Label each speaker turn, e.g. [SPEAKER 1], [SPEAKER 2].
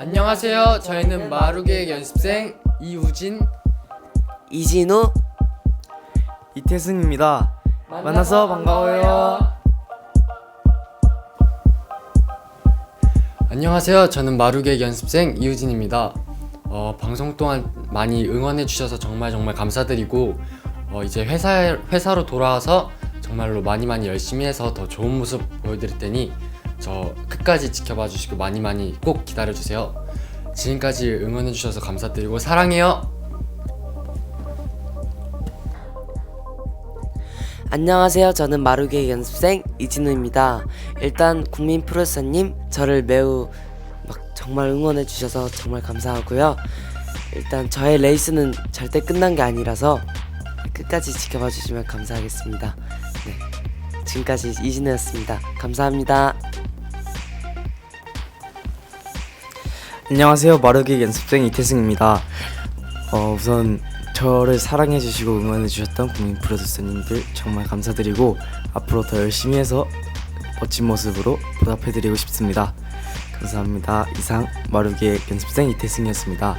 [SPEAKER 1] 안녕하세요. 저희는 마루계 연습생 이우진
[SPEAKER 2] 이진우
[SPEAKER 3] 이태승입니다. 만나서 반가워요.
[SPEAKER 1] 안녕하세요. 저는 마루계 연습생 이우진입니다. 어, 방송 동안 많이 응원해 주셔서 정말 정말 감사드리고 어, 이제 회사 회사로 돌아와서 정말로 많이 많이 열심히 해서 더 좋은 모습 보여드릴 테니 저 끝까지 지켜봐 주시고 많이 많이 꼭 기다려 주세요. 지금까지 응원해 주셔서 감사드리고 사랑해요.
[SPEAKER 2] 안녕하세요. 저는 마루계 연습생 이진우입니다. 일단 국민 프로레서님 저를 매우 막 정말 응원해 주셔서 정말 감사하고요. 일단 저의 레이스는 절대 끝난 게 아니라서 끝까지 지켜봐 주시면 감사하겠습니다. 네. 지금까지 이진우였습니다. 감사합니다.
[SPEAKER 3] 안녕하세요. 마르기 연습생 이태승입니다. 어, 우선 저를 사랑해 주시고 응원해 주셨던 국민 프로듀서님들 정말 감사드리고 앞으로 더 열심히 해서 멋진 모습으로 보답해 드리고 싶습니다. 감사합니다. 이상 마르기 연습생 이태승이었습니다.